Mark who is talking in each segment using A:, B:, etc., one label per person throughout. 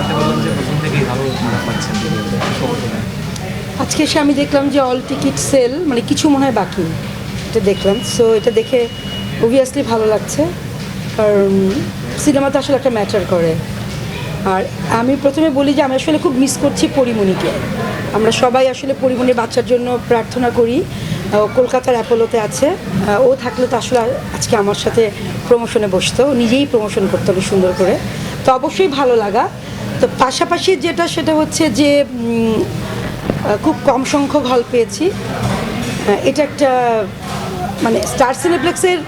A: জানতে পারলাম যে প্রথম থেকেই ভালো পাচ্ছেন।
B: আজকে এসে আমি দেখলাম যে অল টিকিট সেল মানে কিছু মনে হয় বাকি। এটা দেখলাম। সো এটা দেখে অবভিয়াসলি ভালো লাগছে। কারণ সিনেমাতে আসলে একটা ম্যাটার করে। আর আমি প্রথমে বলি যে আমি আসলে খুব মিস করছি পরিমণিকে। আমরা সবাই আসলে পরিমণির বাচ্চার জন্য প্রার্থনা করি। কলকাতার অ্যাপোলোতে আছে। ও থাকলে তো আসলে আজকে আমার সাথে প্রমোশনে বসতো। নিজেই প্রমোশন করতে সুন্দর করে। তো অবশ্যই ভালো লাগা। তো পাশাপাশি যেটা, সেটা হচ্ছে যে খুব কম সংখ্যক হল পেয়েছি। এটা একটা মানে স্টার সিনেপ্লেক্সের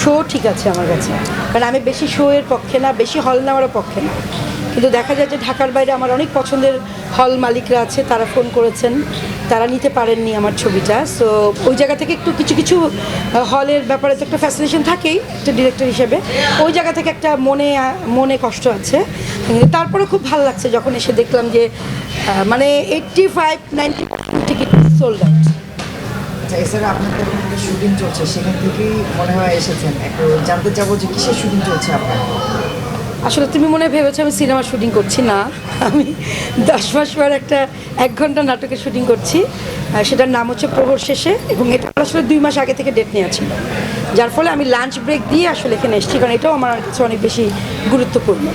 B: শো ঠিক আছে আমার কাছে। কারণ আমি বেশি শো এর পক্ষে না, বেশি হল নেওয়ারও পক্ষে না। কিন্তু দেখা যায় যে ঢাকার বাইরে আমার অনেক পছন্দের হল মালিকরা আছে, তারা ফোন করেছেন। তারা নিতে পারেননি আমার ছবিটা। সো ওই জায়গা থেকে একটু কিছু কিছু হলের ব্যাপারে তো একটা ফ্যাসিনেশন থাকেই, একটা ডিরেক্টর হিসেবে। ওই জায়গা থেকে একটা মনে মনে কষ্ট আছে। তারপরে খুব ভালো লাগছে যখন এসে দেখলাম যে মানে eighty five ninety ticket sold out
C: আচ্ছা এছাড়া আপনাদের এখানে শুটিং চলছে সেখান থেকেই মনে হয় এসেছেন। একটু জানতে চাবো যে কিসের শুটিং চলছে আপনার?
B: আসলে তুমি মনে ভেবেছো আমি সিনেমা শুটিং করছি না। আমি দশ মাস পর একটা এক ঘণ্টা নাটকের শুটিং করছি। সেটার নাম হচ্ছে প্রহর শেষে এবং এটা আসলে দুই মাস আগে থেকে ডেট নেওয়া ছিল। যার ফলে আমি লাঞ্চ ব্রেক দিয়ে আসলে এখানে এসেছি কারণ এটাও আমার কাছে অনেক বেশি গুরুত্বপূর্ণ।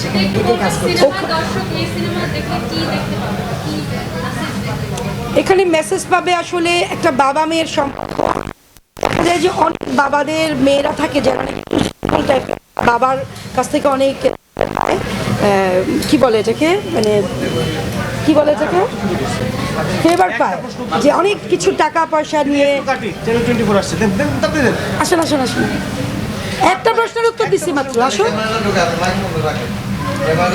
C: সেখানে কাজ করছে?
B: এখানে মেসেজ পাবে আসলে একটা বাবা মেয়ের সম্পর্ক। দেখা যায় যে অনেক বাবাদের মেয়েরা থাকে যারা অনেক বাবার কাছ থেকে অনেক কি বলে এটাকে? মানে কি বলে এটাকে? ফেভার পায়। যে অনেক কিছু টাকা পয়সা নিয়ে আসেন আসেন আসেন। একটা প্রশ্নের দিচ্ছি মাত্র আসুন